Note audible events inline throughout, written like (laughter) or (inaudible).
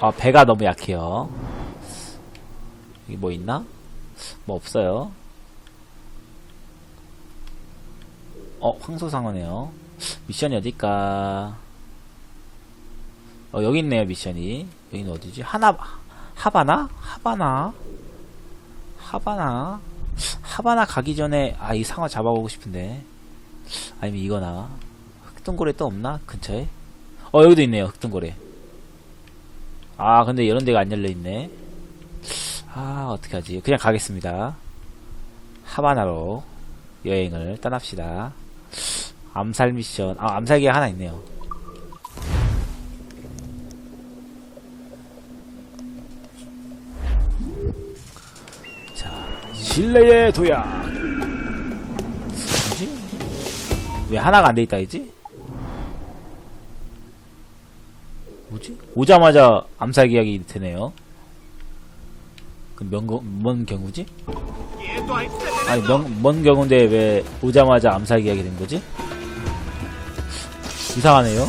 아, 배가 너무 약해요. 여기 뭐 있나? 뭐 없어요. 어, 황소상어네요. 미션이 어딜까? 어, 여기 있네요, 미션이. 여기는 어디지? 하나, 하바나? 하바나? 하바나? 하바나 가기 전에, 아, 이 상어 잡아보고 싶은데. 아니면 이거나. 흑동고래 또 없나? 근처에? 어, 여기도 있네요, 흑동고래. 아, 근데 이런 데가 안 열려있네. 아, 어떡하지. 그냥 가겠습니다. 하바나로 여행을 떠납시다. 암살 미션. 아, 암살기가 하나 있네요. 자, 실내의 도약. 뭐지? 왜 하나가 안 돼 있다 했지? 뭐지? 오자마자 암살 계약이 되네요. 그 명거, 뭔 경우지? 아니, 명, 뭔 경우인데 왜 오자마자 암살 계약이 된 거지? 이상하네요.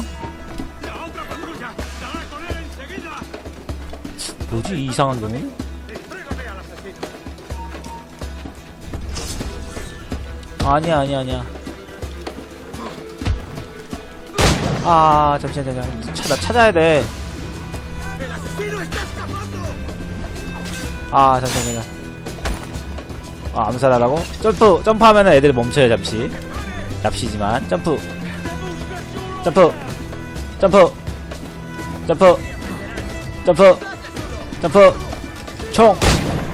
뭐지? 이 이상한 경우? 아니야, 아니야, 아니야. 아, 잠시만, 잠시만. 찾아, 찾아야 돼. 아, 잠시만, 잠시만. 아, 암살하라고? 점프, 점프하면 애들이 멈춰요, 잠시. 납시지만. 점프. 점프. 점프. 점프. 점프. 점프. 총.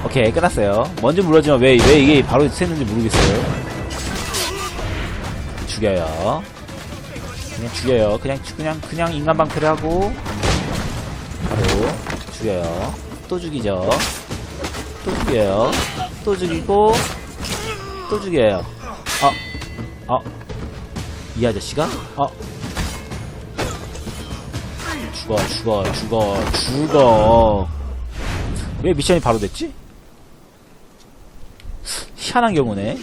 오케이, 끝났어요. 뭔지 모르지만 왜, 왜 이게 바로 샜는지 모르겠어요. 죽여요. 그냥 죽여요. 그냥, 그냥, 그냥 인간 방패를 하고, 바로, 죽여요. 또 죽이죠. 또 죽여요. 또 죽이고, 또 죽여요. 어, 어, 이 아저씨가? 어. 죽어, 죽어, 죽어, 죽어. 왜 미션이 바로 됐지? 희한한 경우네.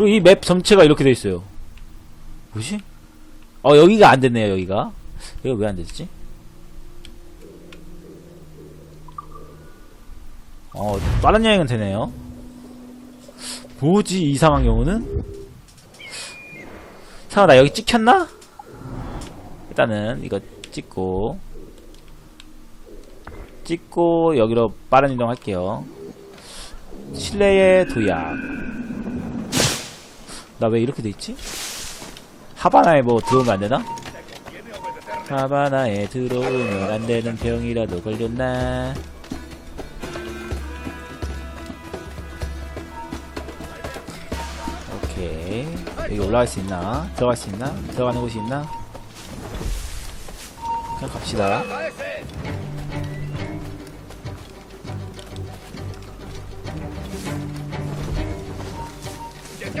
그리고 이 맵 전체가 이렇게 돼 있어요. 뭐지? 어, 여기가 안 됐네요, 여기가. 여기가 왜 안 됐지? 어, 다른 여행은 되네요. 뭐지, 이상한 경우는? 상아, 나 여기 찍혔나? 일단은, 이거 찍고, 찍고, 여기로 빠른 이동할게요. 실내의 도약. 나 왜 이렇게 돼 있지? 하바나에 뭐 들어오면 안 되나? 하바나에 들어오면 안 되는 병이라도 걸렸나? 오케이. 여기 올라갈 수 있나? 들어갈 수 있나? 들어가는 곳이 있나? 그냥 갑시다.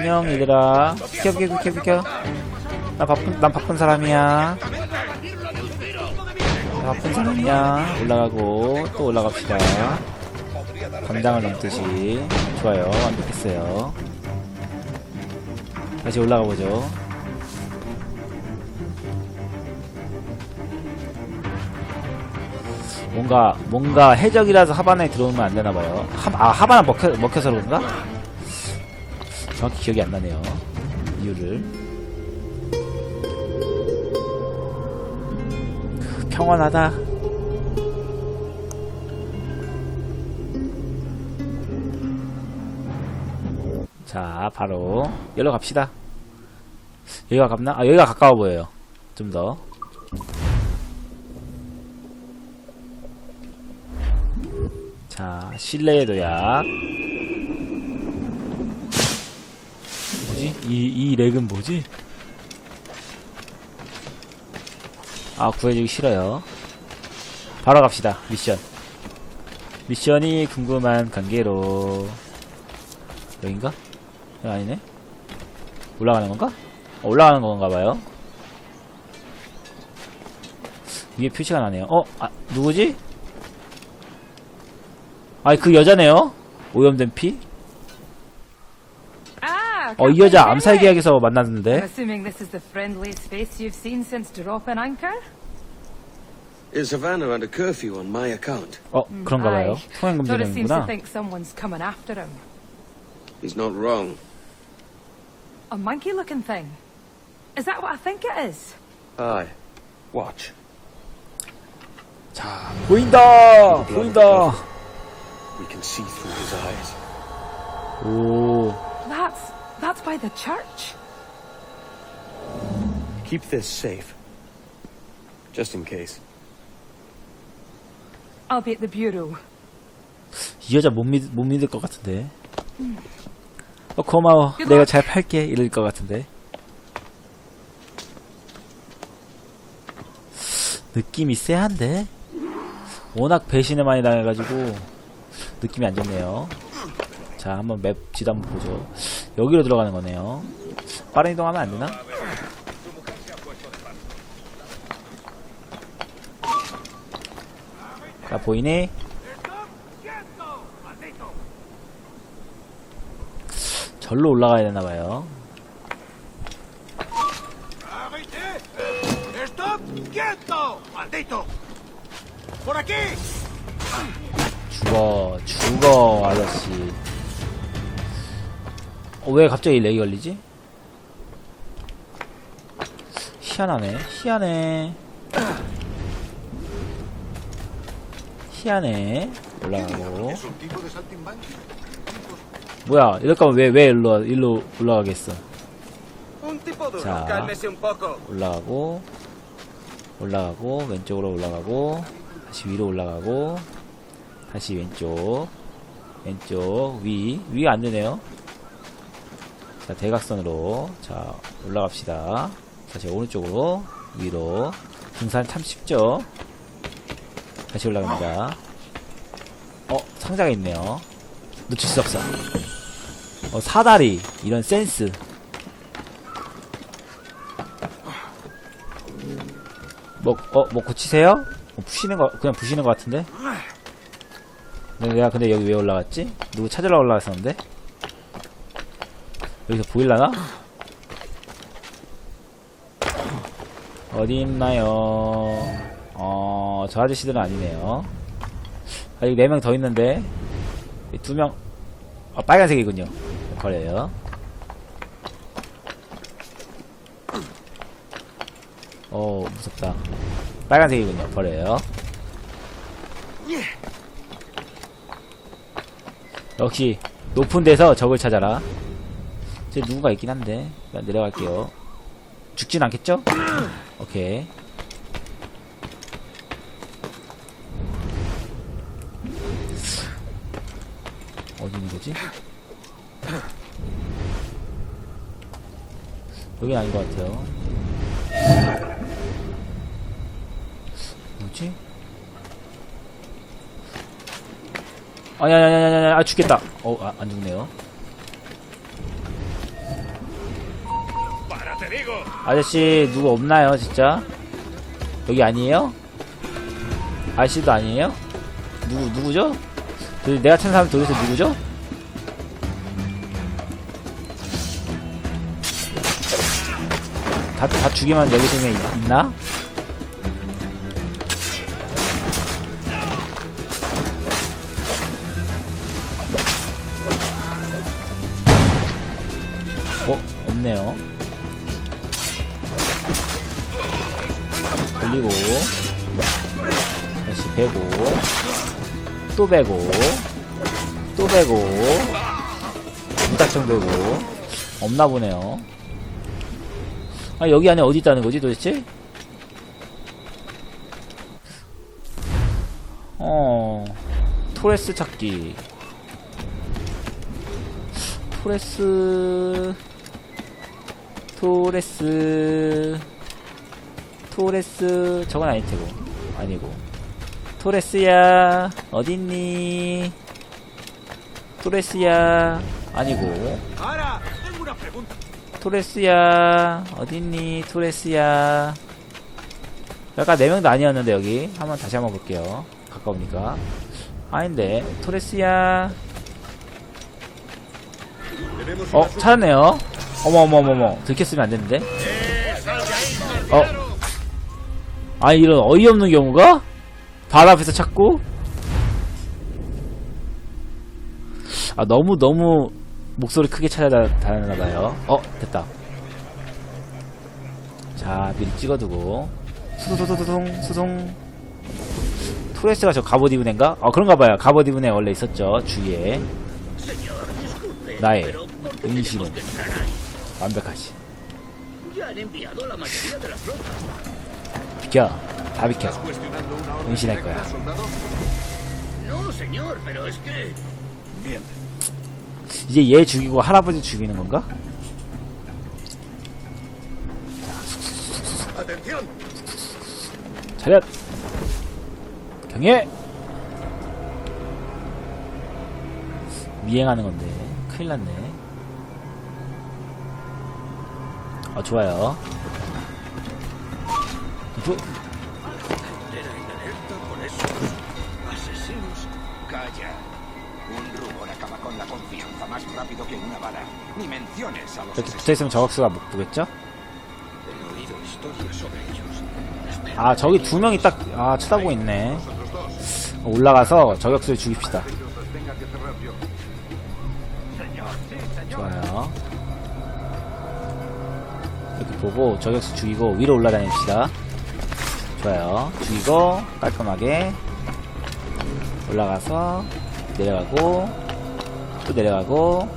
안녕 얘들아. 비켜 비켜 비켜 비켜. 나 바쁜 난 바쁜 사람이야. 나 바쁜 사람이야. 올라가고 또 올라갑시다. 감당을 넘듯이. 좋아요. 완벽했어요. 다시 올라가 보죠. 뭔가 뭔가 해적이라서 하바나에 들어오면 안 되나 봐요. 하, 아 하바나 먹혀, 먹혀서 그런가? 정확히 기억이 안 나네요. 이유를. 평온하다. 자, 바로 여기로 갑시다. 여기가 가깝나? 아, 여기가 가까워 보여요. 좀 더. 자, 실내의 도약. 뭐지? 이, 이 렉은 뭐지? 아, 구해주기 싫어요. 바로 갑시다, 미션. 미션이 궁금한 관계로. 여긴가? 여기 아니네? 올라가는 건가? 어, 올라가는 건가 봐요. 위에 표시가 나네요. 어, 아, 누구지? 아, 그 여자네요? 오염된 피? Ah, I 어, can't 이 여자 find 암살 Henry. 계약에서 I'm 만났는데? assuming this is the friendliest face you've seen since dropping anchor? Is Havana under curfew on my account? 어, 그런가 봐요. Aye. 통행 Tourist seems to 금지령이구나. think someone's coming after him. He's not wrong. A monkey-looking thing. Is that what I think it is? Aye. Watch. 자, 보인다! 보인다! We can see through his eyes. 오, That's that's by the church. Keep this safe. Just in case. I'll be at the bureau. 이 여자 못, 믿, 못 믿을 것 같은데. 어, 고마워. 내가 잘 팔게. 이럴 것 같은데. 느낌이 쎄한데? 워낙 배신을 많이 당해가지고, 느낌이 안 좋네요. 자, 한번 맵 지도 한번 보죠. 여기로 들어가는 거네요. 빠른 이동하면 안 되나? 자, 보이니? 절로 올라가야 되나봐요. 죽어, 죽어, 아저씨. 어, 왜 갑자기 렉이 걸리지? 희한하네, 희한해. 희한해. 올라가고. 뭐야, 이럴 거면 왜, 왜 일로, 일로 올라가겠어. Poco. 올라가고, 올라가고, 왼쪽으로 올라가고, 다시 위로 올라가고, 다시 왼쪽, 왼쪽, 위, 위가 안 되네요. 자, 대각선으로, 자, 올라갑시다. 다시 오른쪽으로, 위로, 등산 참 쉽죠? 다시 올라갑니다. 어, 상자가 있네요. 놓칠 수 없어. 어, 사다리, 이런 센스. 뭐, 어, 뭐 고치세요? 어, 부시는 거, 그냥 부시는 거 같은데? 근데 내가 근데 여기 왜 올라갔지? 누구 찾으러 올라갔었는데? 여기서 보일라나? 어디 있나요? 어, 저 아저씨들은 아니네요. 아직 4명 더 있는데, 2명, 아, 빨간색이군요. 버려요. 어, 무섭다. 빨간색이군요. 버려요. 역시 높은 데서 적을 찾아라. 제 누군가 있긴 한데 그냥 내려갈게요. 죽진 않겠죠? 오케이. 어디 있는 거지? 여긴 아닌 것 같아요. 뭐지? 아니, 아, 죽겠다. 어, 아, 안 죽네요. 아저씨, 누구 없나요, 진짜? 여기 아니에요? 아저씨도 아니에요? 누구, 누구죠? 도- 내가 찾는 사람 도대체 누구죠? 다, 다 죽이면 여기 중에 있- 있나? 어? 없네요. 돌리고 다시 베고 또 베고 또 베고 무작정 베고. 없나 보네요. 아 여기 안에 어디 있다는 거지 도대체? 어 토레스 찾기. 토레스 토레스 토레스 저건 아닐 테고. 아니고. 토레스야 어딨니? 토레스야 아니고. 토레스야 어딨니? 토레스야. 아까 4명도 아니었는데 여기. 한번 다시 한번 볼게요. 가까우니까. 아닌데. 토레스야. 어, 찾았네요. 어머, 어머, 어머, 어머. 들켰으면 안 되는데. 어. 아, 이런 어이없는 경우가? 발 앞에서 찾고? 아, 너무, 너무, 목소리 크게 찾아다녔나봐요. 어, 됐다. 자, 미리 찍어두고. 수두두두둥, 수둥. 토레스가 저 갑옷 입은 애인가? 어, 그런가봐요. 갑옷 입은 애 원래 있었죠. 주위에. 나의 은신은 완벽하지. 비켜. 다 비켜. 은신할 거야. 이제 얘 죽이고 할아버지 죽이는 건가? 차렷! 경례! 미행하는 건데. 큰일 났네. 어, 좋아요. 부, Asesinos. Calla. Un rubor acaba con la confianza más rápido que una bala. Ni menciones a los 이렇게 붙어있으면 저격수가 못 보겠죠? He oído historias sobre ellos. 아, 저기 두 명이 딱, 아, 쳐다보고 있네. 올라가서 저격수를 죽입시다. 좋아요. 이렇게 보고 저격수 죽이고 위로 올라다닙시다. 좋아요. 죽이고 깔끔하게 올라가서 내려가고 또 내려가고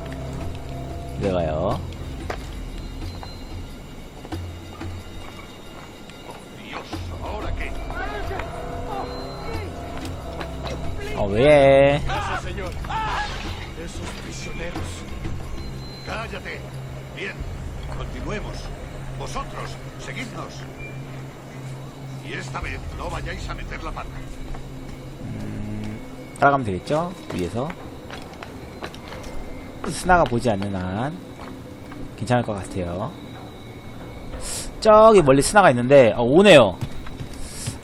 내려가요. 어, 왜? Y esta vez no vayáis a meter la pata. 따라가면 되겠죠? 위에서. 스나가 보지 않는 한. 괜찮을 것 같아요. 저기 멀리 스나가 있는데 어, 오네요.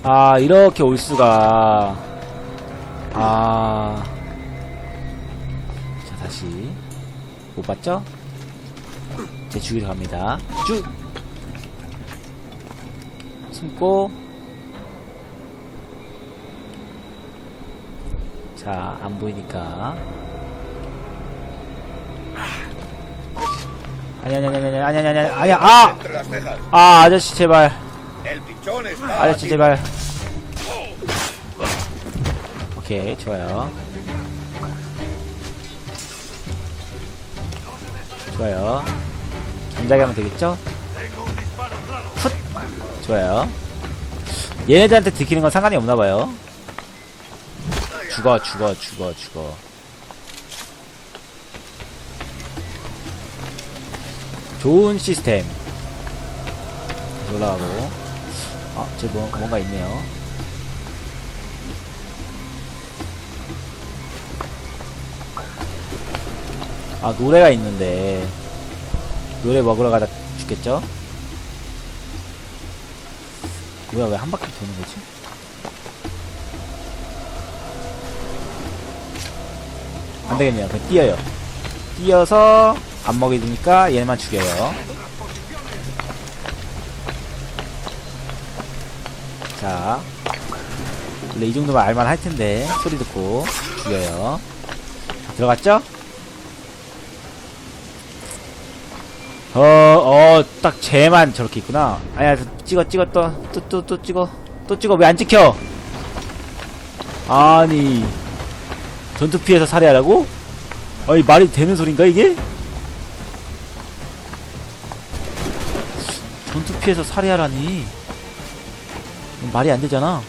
아 이렇게 올 수가. 아... 자 다시. 못 봤죠? 제 죽이러 갑니다. 쭉! 숨고 자, 안 보이니까. 아니, 아니, 아니, 아니, 아니, 아니, 아니, 아니, 아! 아, 아저씨, 제발. 아저씨. 제발. 오케이, 좋아요. 좋아요. 잠자게 하면 되겠죠? Claro. 좋아요. 얘네들한테 들키는 건 상관이 없나봐요. 죽어, 죽어, 죽어, 죽어. 좋은 시스템. 올라가고. 아, 저 뭐, 뭔가 있네요. 아, 노래가 있는데. 노래 먹으러 가다 죽겠죠? 뭐야 왜 한 바퀴 도는 거지? 안 되겠네요. 그냥 뛰어요. 뛰어서 안 먹이 되니까 얘만 죽여요. 자, 원래 이 정도면 알만 할 텐데 소리 듣고 죽여요. 들어갔죠? 어, 어, 딱 쟤만 저렇게 있구나. 아니야, 찍어, 찍어, 또, 또, 또, 또 찍어. 또 찍어, 왜 안 찍혀? 아니, 전투 피해서 살해하라고? 아니, 말이 되는 소린가, 이게? 전투 피해서 살해하라니. 말이 안 되잖아.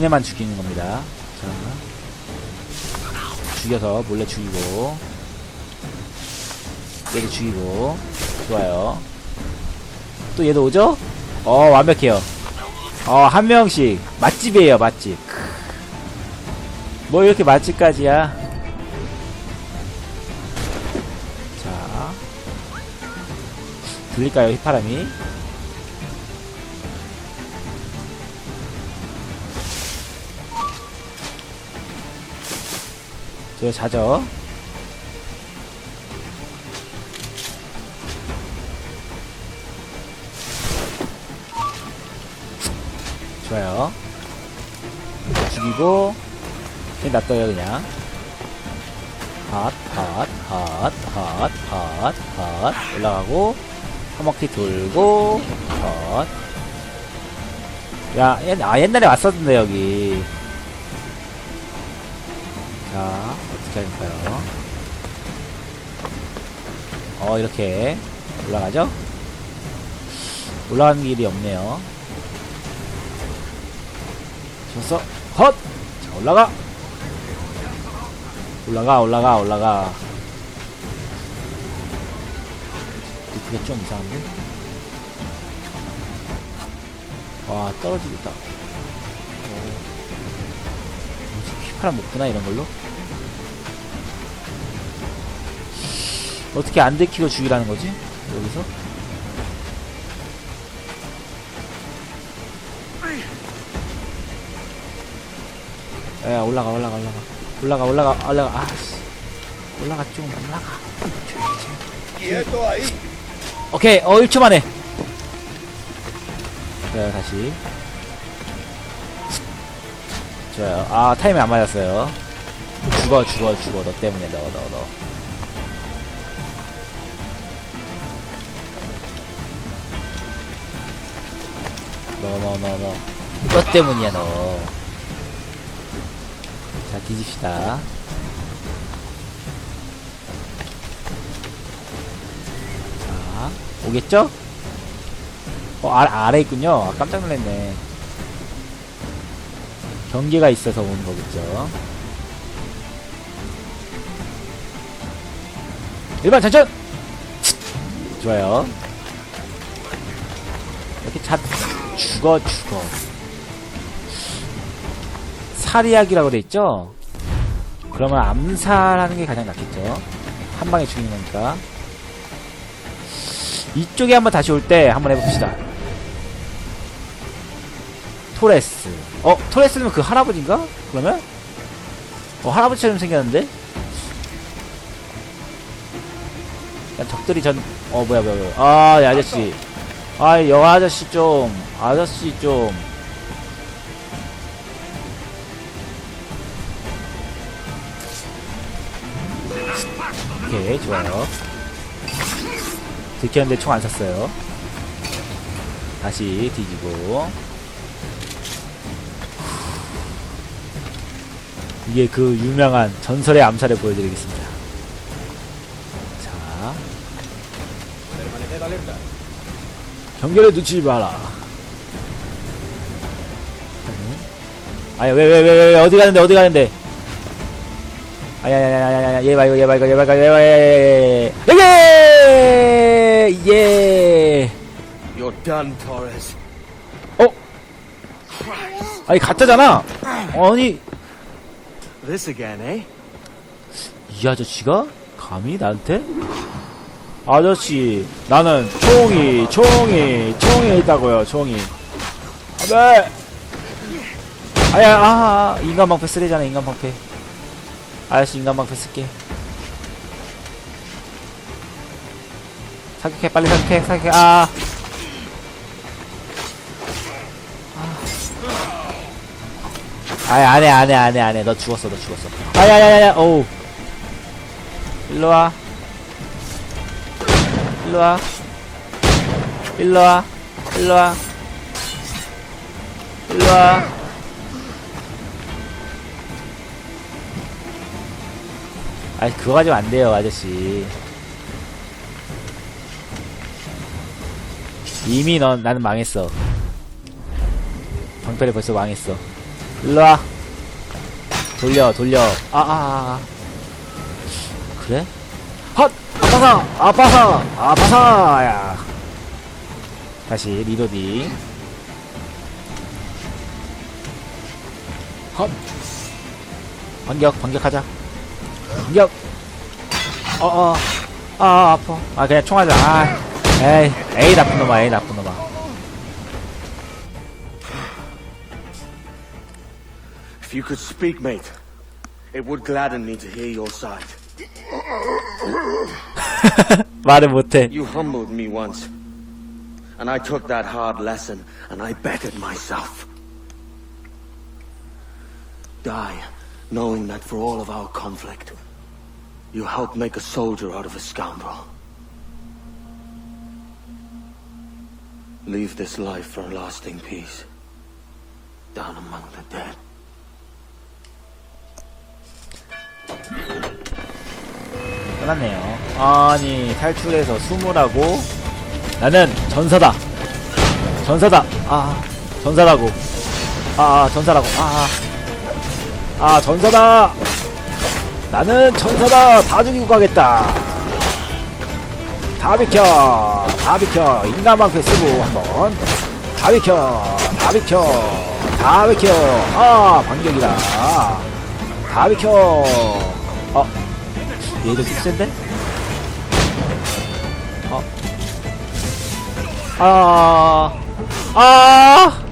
본에만 죽이는 겁니다. 자. 죽여서 몰래 죽이고. 얘도 죽이고. 좋아요. 또 얘도 오죠? 어, 완벽해요. 어, 한 명씩. 맛집이에요, 맛집. 크. 뭐 이렇게 맛집까지야. 자. 들릴까요, 휘파람이? 저 자죠. 좋아요. 죽이고, 그냥 놔둬요, 그냥. 핫, 핫, 핫, 핫, 핫, 핫. 올라가고, 한 바퀴 돌고, 핫. 야, 옛, 아, 옛날에 왔었는데, 여기. 자, 할까요? 어, 이렇게 올라가죠? 올라가는 길이 없네요. 졌어. 헛! 자, 올라가! 올라가, 올라가, 올라가. 리프가 좀 이상한데? 와, 떨어지겠다. 어. 휘파람 먹구나, 이런 걸로? 어떻게 안 들키고 죽이라는 거지? 여기서? 야, 올라가, 올라가, 올라가. 올라가, 올라가, 올라가. 아, 씨. 올라가, 좀, 올라가. 오케이, 어, 1초 만에. 좋아요, 다시. 좋아요. 아, 타이밍 안 맞았어요. 죽어, 죽어, 죽어. 너 때문에, 너. 너, 너, 너, 너. 너 때문이야, 너. 자, 뒤집시다. 자, 오겠죠? 어, 아, 아래 있군요. 아, 깜짝 놀랐네. 경계가 있어서 오는 거겠죠. 일반 전전! 좋아요. 이렇게 자, 죽어, 죽어. 살이약이라고 돼 있죠? 그러면 암살하는 게 가장 낫겠죠? 한 방에 죽이는 거니까. 이쪽에 한번 다시 올 때 한번 해봅시다. 토레스. 어, 토레스는 그 할아버지인가? 그러면? 어, 할아버지처럼 생겼는데? 야, 적들이 전, 어, 뭐야, 뭐야, 뭐야. 아, 이 아저씨. 아, 여 아저씨 좀, 아저씨 좀. 오케이, 좋아요. 들켰는데 총안 쐈어요. 다시 뒤지고. 이게 그 유명한 전설의 암살을 보여드리겠습니다. 자. 경계를 놓치지 마라. 아니, 왜, 왜, 왜, 왜, 왜, 어디 가는데, 어디 가는데. 아야야야야야, 얘 봐, 이거, 얘 봐, 이거, 얘 봐, 이거, 얘 봐, 얘 봐, 예! 예! You're done, Torres. 어? 아니, 가짜잖아! 아니, This again, eh? 이 아저씨가? 감히 나한테? 아저씨, 나는 총이, 총이, 총이 있다고요, 총이. 안 돼! 아야, 아, 아, 인간방패 쓰레잖아, 인간방패. 아저씨, 인간방패 쓸게. 사격해, 빨리 사격해, 사격해, 아. 아야, 안 해, 안 해, 안 해, 안 해. 너 죽었어, 너 죽었어. 아야야야야, 어우. 일로와. 일로와. 일로와. 일로와. 일로와. 아이, 그거 가지고 안 돼요, 아저씨. 이미 넌, 나는 망했어. 방패를 벌써 망했어. 일로와 돌려 돌려 아아 아, 아. 그래? 헛! 아파사! 아파사! 아파사야 다시 리로딩 헛! 반격 반격하자 반격 어어 아 아파 아 그냥 총하자 아 에이 에이 나쁜 놈아 에이 나쁜 놈아 If you could speak, mate, it would gladden me to hear your side. (laughs) 말을 못해 You humbled me once, and I took that hard lesson and I bettered myself. Die, knowing that for all of our conflict, you helped make a soldier out of a scoundrel. Leave this life for a lasting peace, down among the dead. 끝났네요. 아니 탈출해서 수물하고 나는 전사다. 전사다. 아 전사라고. 아, 아 전사라고. 아, 아 아, 전사다. 나는 전사다. 다 죽이고 가겠다. 다 비켜. 다 비켜. 인간방패 쓰고 한번. 다 비켜. 다 비켜. 다 비켜. 아 반격이다. 다 비켜. 어. 얘도 킥센데? 어. 아. 아.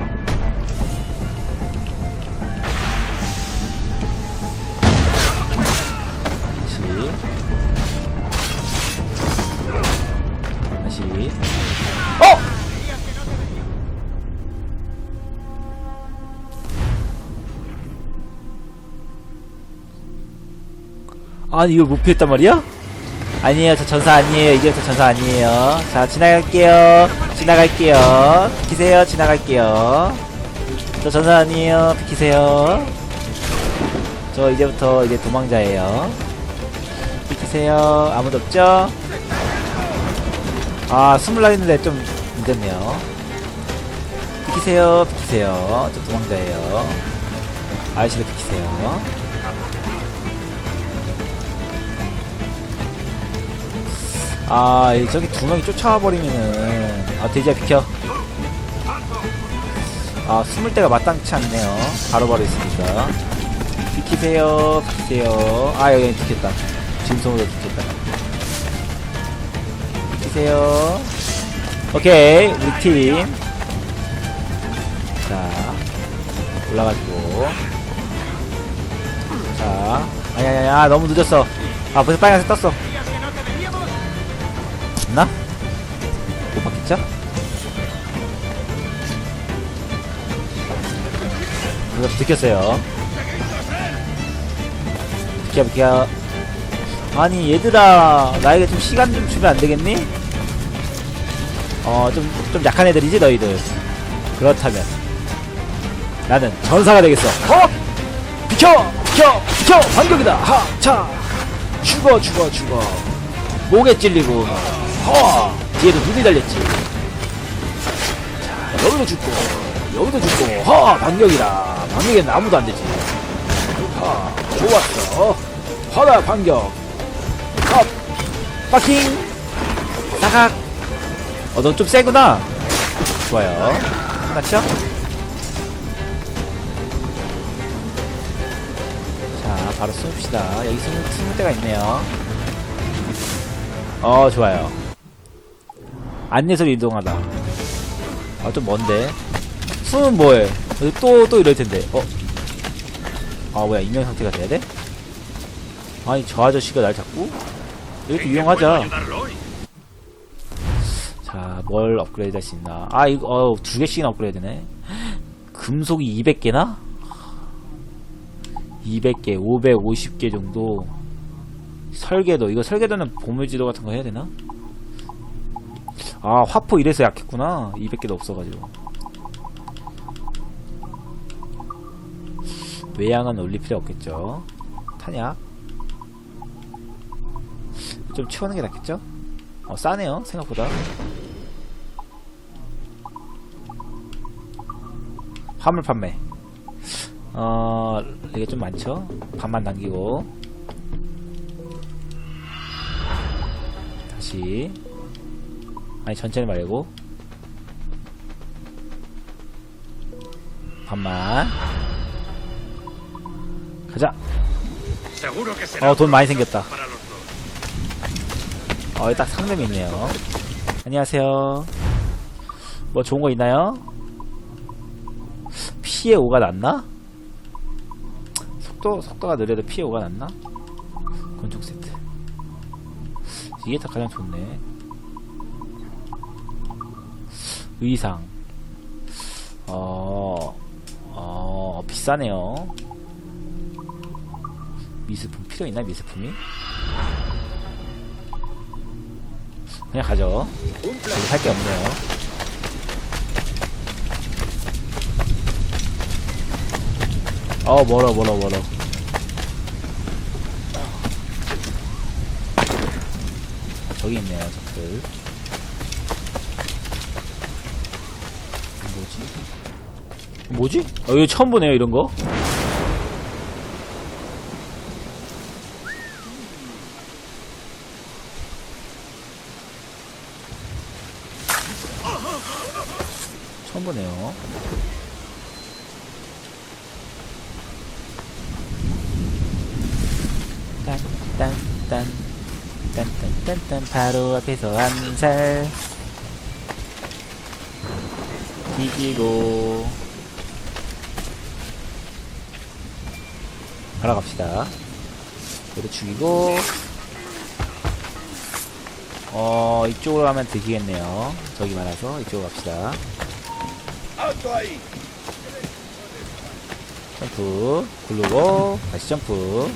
아니 이걸 못 피했단 말이야? 아니에요. 저 전사 아니에요. 이제부터 전사 아니에요. 자 지나갈게요. 지나갈게요. 비키세요. 지나갈게요. 저 전사 아니에요. 비키세요. 저 이제부터 이제 도망자예요. 비키세요. 아무도 없죠? 아 스물라 했는데 좀 늦었네요. 비키세요. 비키세요. 저 도망자예요. 아저씨도 비키세요 아, 이 저기 두 명이 쫓아와 버리면은 아 돼지야 비켜. 아 숨을 데가 마땅치 않네요. 바로바로 있으니까. 비키세요, 비키세요. 아 여기 비켰다. 진성으로 비켰다. 비키세요. 오케이, 우리 팀. 자, 올라가지고. 자, 아니 아 너무 늦었어. 아 벌써 빨간색 떴어. 맞나? 못 봤겠죠? 이거 느꼈어요. 비켜, 비켜. 아니, 얘들아, 나에게 좀 시간 좀 주면 안 되겠니? 어, 좀, 좀 약한 애들이지, 너희들. 그렇다면. 나는 전사가 되겠어. 어! 비켜! 비켜! 비켜! 반격이다! 하! 차! 죽어, 죽어, 죽어. 목에 찔리고, 허! 뒤에도 눈이 달렸지. 자, 여기도 죽고, 여기도 죽고, 허! 반격이다. 반격에는 아무도 안 되지. 허! 좋았어. 허다 반격. 컵! 파킹! 사각! 어, 너좀 세구나. 좋아요. 끝났죠? 자, 바로 숨읍시다. 여기 숨을, 데가 있네요. 어 좋아요 안내소리 이동하다. 아 좀 먼데. 숨은 뭐해? 또 또 이럴 텐데. 어? 아 뭐야. 인명 상태가 돼야 돼? 아니 저 아저씨가 날 자꾸? 이렇게 이용하자 자 뭘 업그레이드 할 수 있나? 아 이거 어 두 개씩이나 업그레이드네. 금속이 200개나? 200개 550개 정도. 설계도 이거 설계도는 보물지도 같은 거 해야 되나? 아 화포 이래서 약했구나 200개도 없어가지고 외양은 올릴 필요 없겠죠 탄약 좀 치우는 게 낫겠죠? 어 싸네요 생각보다 화물 판매 어, 이게 좀 많죠? 반만 남기고. 다시. 아니, 전체를 말고. 반만. 가자. 어, 돈 많이 생겼다. para los dos. 어, 여기 딱 상점이 있네요. 안녕하세요. 뭐 좋은 거 있나요? 피해 5가 났나? 속도, 속도가 느려도 피해 5가 났나? 건축 세트. 이게 다 가장 좋네. 의상. 어, 어, 비싸네요. 미술품 필요 있나, 미술품이? 그냥 가죠. 할게 없네요. 어, 멀어, 멀어, 멀어. 저기 있네요, 적들. 뭐지? 어, 이거 처음 보네요, 이런 거. 처음 보네요. 딴딴딴 딴딴딴딴 바로 앞에서 한살 뒤지고 알아갑시다. 얘를 죽이고 어 이쪽으로 가면 들키겠네요. 저기 많아서 이쪽으로 갑시다. 점프 굴르고 다시 점프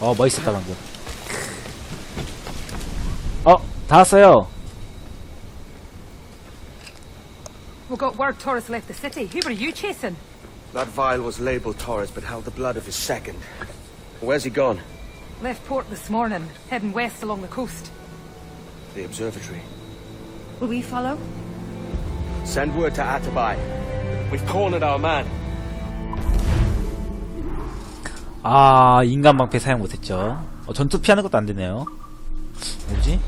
어 멋있었다 방금 어 다 왔어요 We got word Taurus left the city. Who were you chasing? That vial was labeled Torres, but held the blood of his second. Where's he gone? Left port this morning, heading west along the coast. The observatory. Will we follow? Send word to Atabai. We've cornered our man. 아 인간 방패 사용 못했죠 어, 전투 피하는 것도 안되네요 뭐지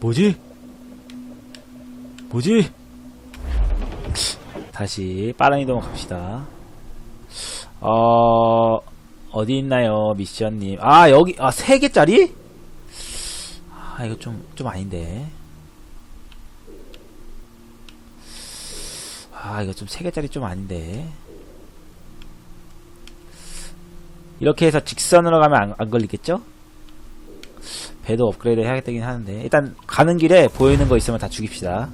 뭐지 뭐지 다시 빠른 이동 갑시다. 어 어디 있나요 미션님? 아 여기 아 3개짜리? 아 이거 좀 좀 아닌데. 아 이거 좀 3개짜리 좀 아닌데. 이렇게 해서 직선으로 가면 안, 안 걸리겠죠? 배도 업그레이드 해야겠다긴 하는데. 일단 가는 길에 보이는 거 있으면 다 죽입시다